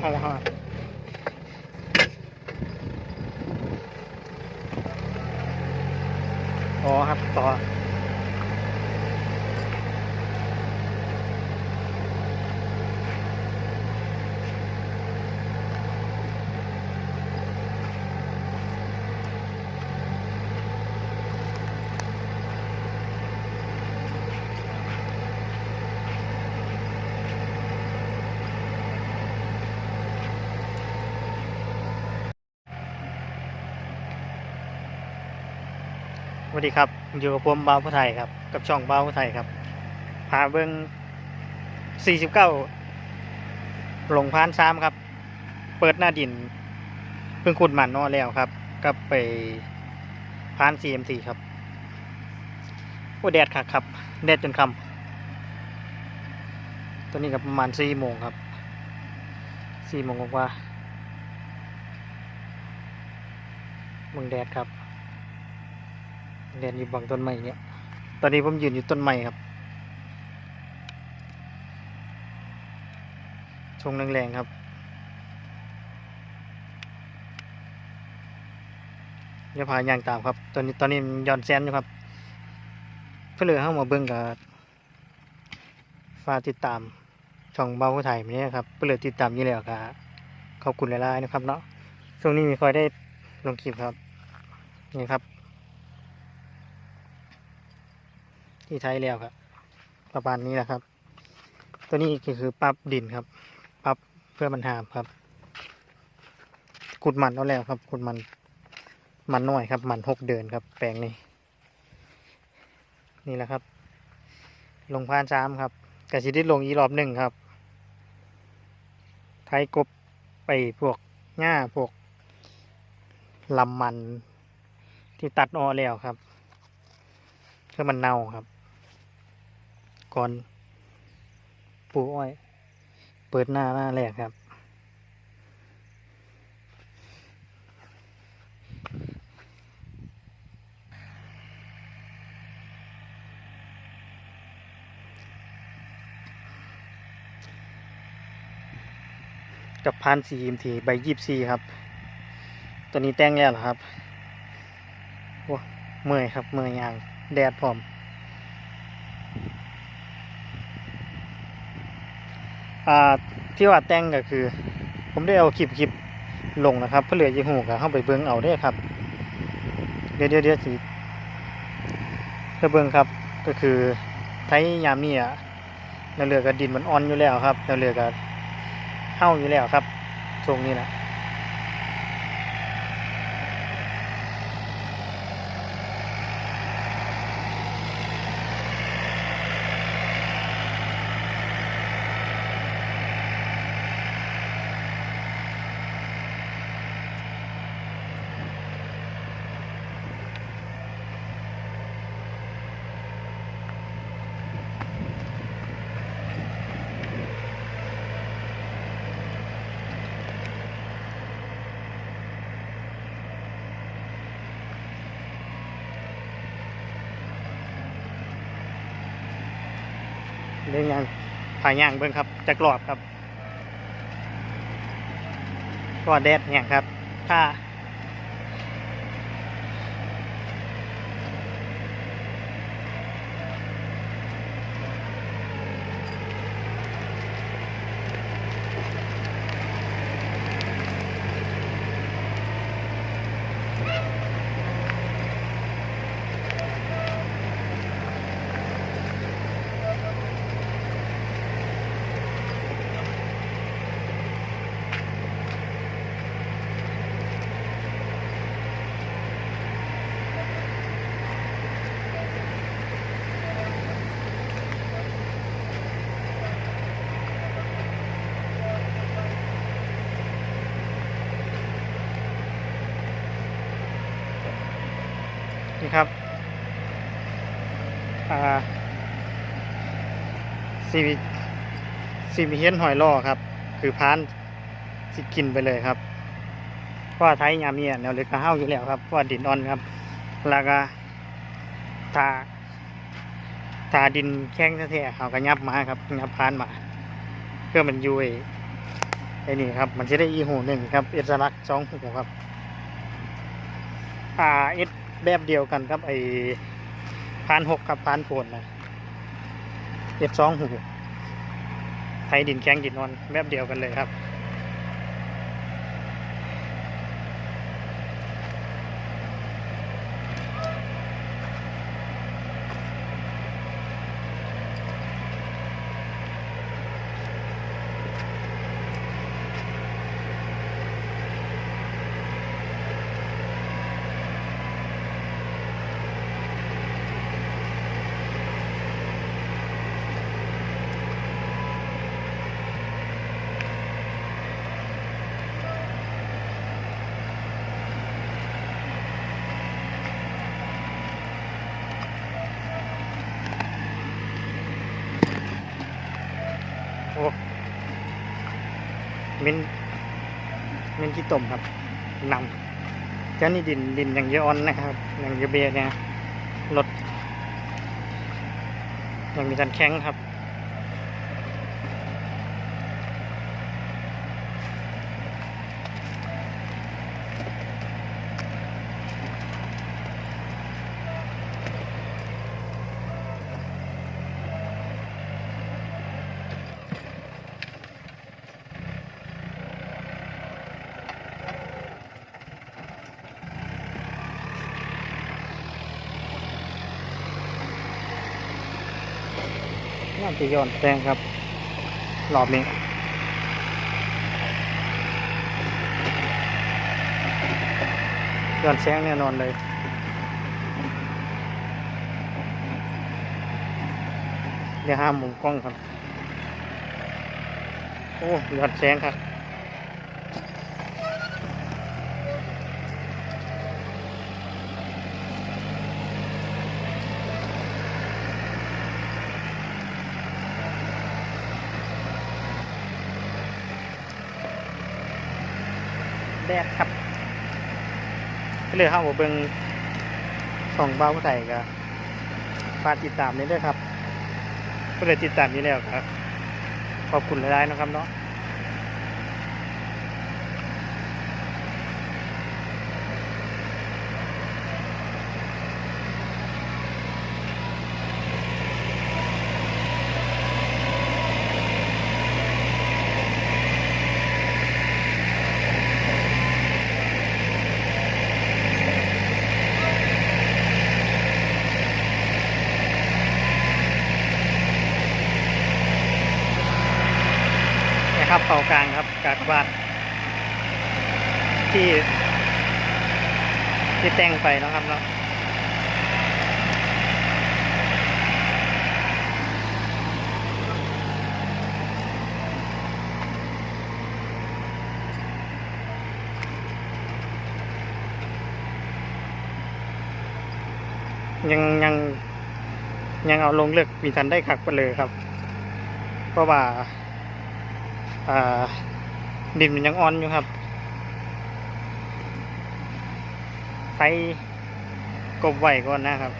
เฮาเฮาอ๋อครับต่อ วัสดีครับ อยู่กับผมบ้าวผู้ไทยครับ กับช่องบ้าวผู้ไทยครับ พาเบิ้ง49ลงพานซ้ำครับ เปิดหน้าดิน เพิ่งขุดหมันนอแล้วครับกลับไปพาน CMC ครับโอ้แดดคักครับ แดดจนคำตอนนี้ก็ประมาณ4โมงครับ4โมงกว่ามึงแดดครับ เรียนอยู่บางต้นไม้เนี่ย ตอนนี้ผมยืนอยู่ต้นไม้ครับชงแรงๆครับ อย่าพายางตามครับ ตอนนี้ตอนนี้มันย้อนแซนอยู่ครับ เพื่อเหลือเข้ามาเบิ่งกับฝากติดตามช่องเบาผู้ไทยนี้ครับเพื่อเหลือติดตามอยู่แล้วครับขอบคุณหลายๆนะครับเนาะช่วงนี้มีคอยได้ลงคลิปครับ นี่ครับ ที่ใช้แล้วครับ ประมาณนี้แหละครับ ตัวนี้ก็คือปรับดินครับ ปรับเพื่อมันหามครับ ขุดมันเอาแล้วครับ ขุดมัน มันน้อยครับ มันหกเดือนครับ แปลงนี้ นี่แหละครับ ลงพานซ้ำครับกระสิได้ลงอีรอบหนึ่งครับ ไทยกบไปพวกหญ้าพวกลำมันที่ตัดออแล้วครับเพื่อมันเน่าครับ ก่อนปลูกอ้อย เปิดหน้าหน้าแรกครับ กับพันสีมทีใบยีบซีครับ ตัวนี้แต่งแล้วเหรอครับโอ้เมื่อยครับ เมื่อยยาง แดดพร้อม อ่า ที่ว่าแต่งก็คือ ผมได้เอาคลิปคลิปลงนะครับเพื่อเหลือยี่หูกับเข้าไปเบิ้งเอาได้ครับ เดี๋ยวเดี๋ยวเดี๋ยวสิเพื่อเบิ้งครับก็คือไทยยามนี่อะแล้วเรือกับดินมันอ่อนอยู่แล้วครับแล้วเรือกับเห่าอยู่แล้วครับตรงนี้นะ เรื่องยังผ่ายยางเบิ้งครับจะกรอบครับก็แดดเนี่ยครับ ถ้า ซีวีซีวีเฮนหอยล่อครับ คือพานสิกินไปเลยครับเพราะว่าไทยยามนี้แนวเล็กกระเฮ้าอยู่แล้วครับเพราะว่าดินอ่อนครับแล้วก็ทาทาดินแข้งแท้ๆเขาก็ยับมาครับยับพานมาเพื่อมันยุยไอ้นี่ครับ มันจะได้อีหูหนึ่งครับเอสลักสองหูครับ อ่าเอสแบบเดียวกันครับไอ พันหกกับพันโผนนะเอฟสองหูไทยดินแข็งดินนอนแบบเดียวกันเลยครับ มินมินขี้ตมครับนำเจ้านี่ดินดินอย่างเยอออนนะครับ อย่างเยอเบียเนี่ยรถยังมีการแข้งครับ น่าจะย้อนแสงครับ รอบนี้ย้อนแสงแน่นอนเลยเดี๋ยวห้ามมุมกล้องครับ โอ้ย้อนแสงครับ แดดครับก็ เลยเข้ามเบิ่งส่องเบ้าใส่ก็ฝากติดตามนี้ด้วยครับก็เลยติดตามนี้แล้วครับ ขอบคุณหลายๆนะครับเนาะ เขากลางครับกากบาทที่ ที่แต่งไปนะครับเนาะยังยังยังเอาลงเลือกมีทันได้ขักไปเลยครับ เพราะว่า ดินมันยังอ่อนอยู่ครับไปกบไหวก่อนนะครับ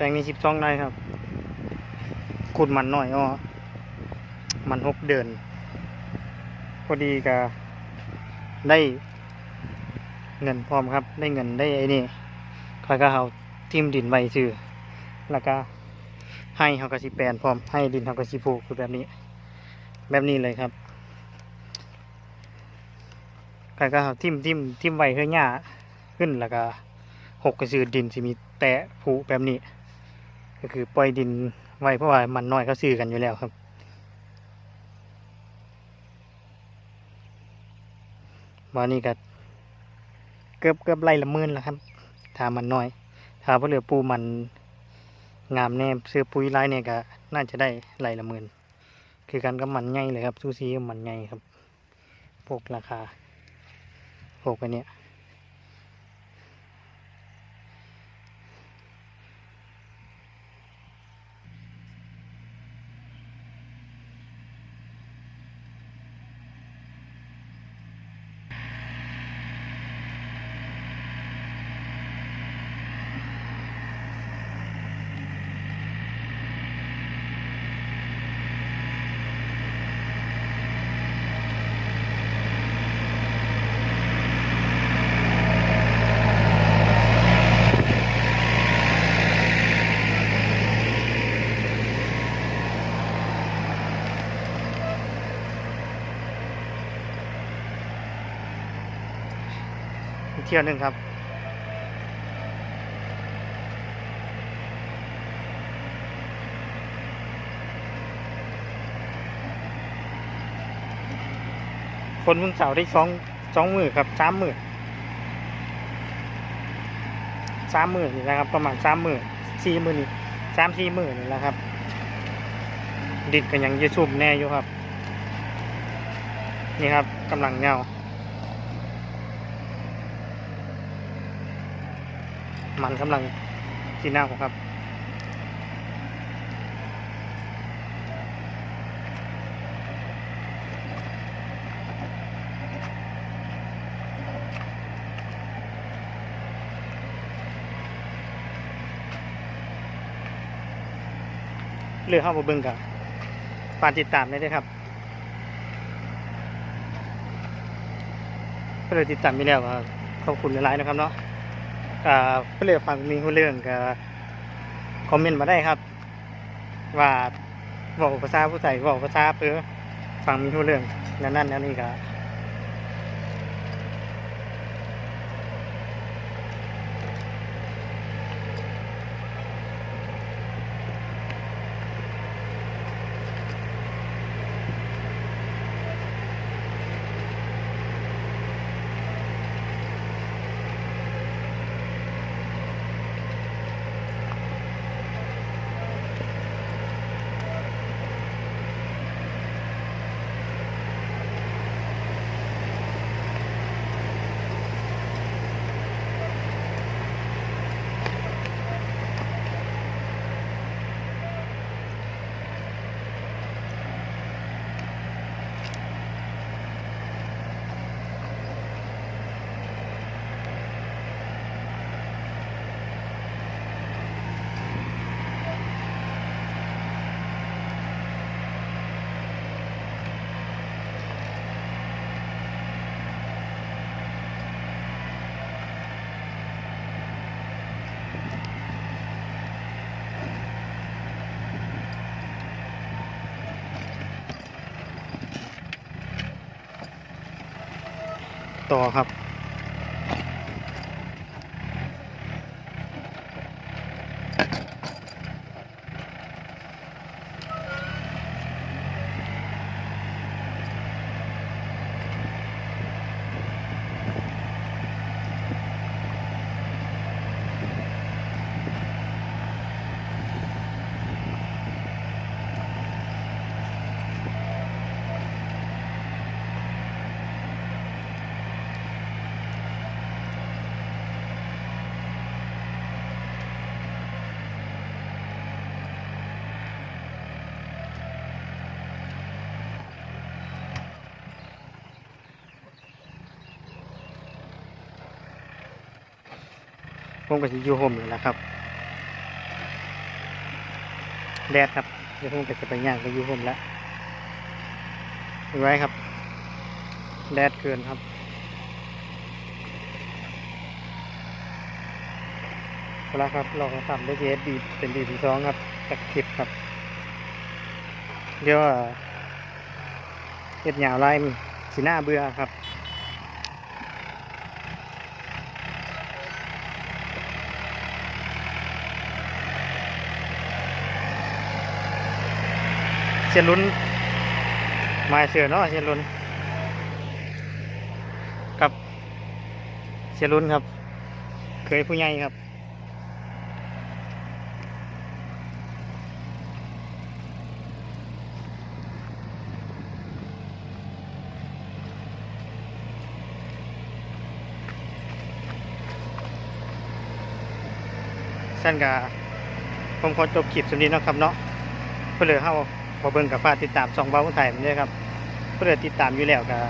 แปลงนี้สิบสองไร่ครับขุดมันหน่อยอ้อมันหกเดือนพอดีก็ได้เงินพร้อมครับ ได้เงินได้ไอ้นี่คอยก็เอาทิมดินไว้ซื้อแล้วก็ให้เขากระสิแปลนพร้อมให้ดินเขากระสิปลูกคือแบบนี้ แบบนี้เลยครับคอยก็เอาทิมทิมทิมไว้เพื่อหญ้าขึ้นแล้วก็หกก็คือดินสิมีแตะผุแบบนี้ ก็คือปล่อยดินไว้เพราะว่ามันน้อยเขาซื้อกันอยู่แล้วครับวันนี้ก็เกือบเกือบไล่ละหมื่นแล้วครับถ้ามันน้อย ถ้าเพเหลือปูมันงามแน่ซื้อปุ๋ยไร่เนี่ยก็น่าจะได้ไล่ละหมื่นคือกันกับมันใหญ่เลยครับซูซีมันใหญ่ครับพวกราคาพวกอันเนี้ย ที่ยวหนึ่งครับ คนเพิ่งเสาได้สองสองหมือครับสามหมือสามหมือนี่นะครับ ประมาณสามหมือสี่หมือนี่สามสี่หมือนี่แหละครับ ดิดกันยังเยซุ่มแน่อยู่ครับ นี่ครับกำลังเงา มันกำลังสีหน้าผมครับเรือเข้ามาเบิ่งกับฝากติดตามได้ด้วยครับเพื่อติดตามไปแล้วก็ขอบคุณหลายๆนะครับเนาะ อ่าเพื่อฟังมีเรื่องก็คอมเมนต์มาได้ครับ ว่าบอกภาษาผู้ใส่บอกภาษาเพื่อฟังมีเรื่องนั่นนั่นนั่นนี่ก็ ต่อครับ ผมก็จะอยู่โฮมเลยแหละครับแดดครับเดี๋ยวผมก็จะไปย่างไปอยู่โฮมแล้วดูไว้ครับแดดเกินครับเอาละครับเราทำได้เอสดีเป็นดีที่สองครับจากคลิปครับ เดี๋ยวอะเอ็ดหยาวไล่สีหน้าเบื่อครับ เสียลุ้นมาเสือเนาะเสียลุ้นกับเสียลุ้นครับ เคยผู้ใหญ่ครับสั้นกะผมขอจบคลิปสำนี้นะครับเนาะเพื่อเหลยเข้า พอเบิ่งกับฝาติดตามสองบ้าคนไทยมันด้วยครับเพื่อติดตามอยู่แล้วกับ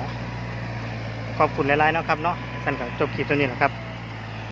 ขอบคุณหลายๆเนาะครับเนาะสั้นกับจบคลิปสำนี้แหละครับ